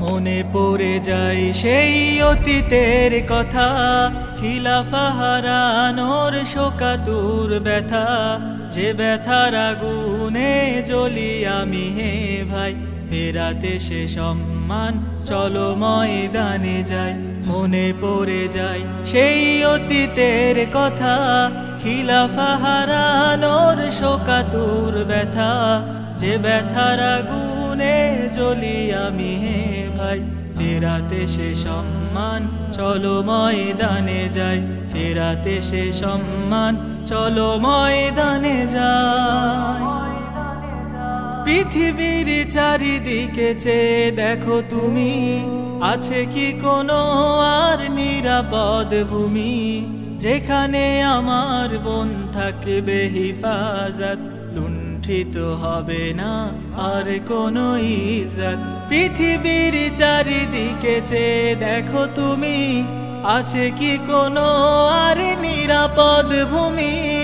মনে পড়ে যায় সেই অতীতের কথা। খিলাফা হারানোর শোকাতুর ব্যথা। যে ব্যথার আগুনে জ্বলি আমি হে ভাই। ফেরাতে সে সম্মান, চলো ময়দানে যাই, মনে পড়ে যায় সেই অতীতের কথা। খিলাফা হারানোর শোকাতুর ব্যথা, যে ব্যথার আগুনে জ্বলি আমি হে ভাই। ফেরাতে সে সম্মান, চলো ময়দানে যাই, ফেরাতে সে সম্মান, চলো ময়দানে যাই। পৃথিবীর চারিদিকে চেয়ে দেখো তুমি। আছে কি কোনো আর নিরাপদ ভূমি? যেখানে আমার বোন থাকবে হিফাজত, লুণ্ঠিত হবে না আর কোনো ইজ্জত। পৃথিবীর চারিদিকে চেয়ে দেখো তুমি। আছে কি কোনো আর নিরাপদ ভূমি?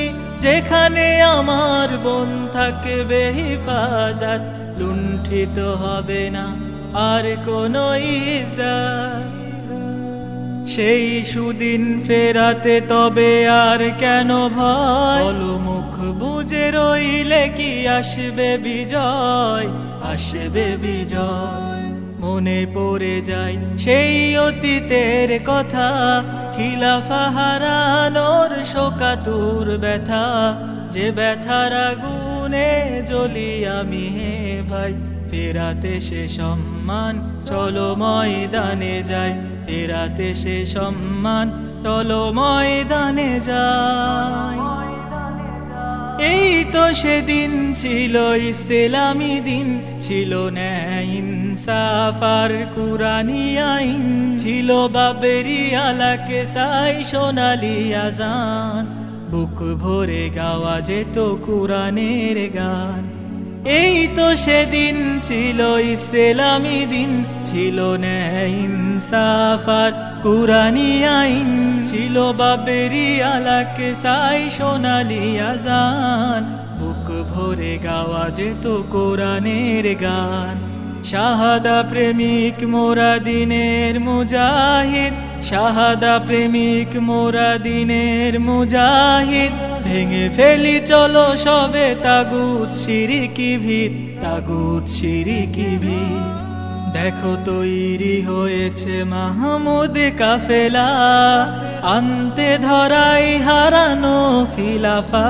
যেখানে আমার বোন থাকবে হিফাজত, লুণ্ঠিত হবে না আর কোনো সেই সুদিন ফেরাতে তবে আর কেন ভয়? মুখ বুঝে রইলে কি আসবে বিজয়? আসবে বিজয়। মনে পড়ে যায় সেই অতীতের কথা। খিলাফা হারানোর শোকাতুর ব্যথা, যে ব্যথার আগুনে জ্বলি আমি হে ভাই। ফেরাতে সে সম্মান, চলো ময়দানে যাই। ফেরাতে সে সম্মান, চলো ময়দানে যাই। এই তো সেদিন ছিল ইসলামী দিন, ছিল ন্যায় ইনসাফার কুরানি আইন ছিল বাবেরি আলাকে, সাই সোনালি আজান। বুক ভরে গাওয়া যেত কুরানের গান। এই তো সেদিন ছিল ইসলামী দিন, ছিল ন্যায় ইনসাফার কুরানি আইন। ছিল বাবেরি আলাকে, সাই সোনালি আজান। বুক ভরে গাওয়া যেত কোরআনের গান। শাহাদা প্রেমিক মোরা দিনের মুজাহিদ, শাহাদা প্রেমিক মোরা দিনের মুজাহিদ। ভেঙে ফেলি, চলো সবে তাগুত সিরিকি ভিত, তাগুত সিরিকি ভিত। দেখো তৈরি হয়েছে মাহমুদ কাফেলা, আনতে ধরাই হারানো খিলাফা।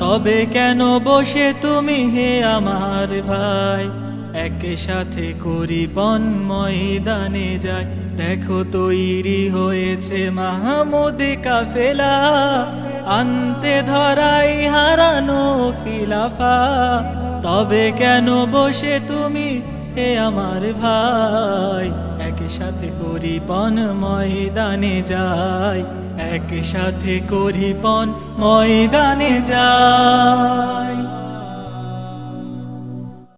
তবে কেন বসে তুমি হে আমার ভাই? একসাথে করি বন ময়দানে যাই দেখো তৈরি হয়েছে মাহমুদ কাফেলা। আনতে ধরাই হারানো খিলাফা। তবে কেন বসে তুমি হে আমার ভাই? একসাথে করি পন ময়দানে যাই একসাথে করি পন ময়দানে যাই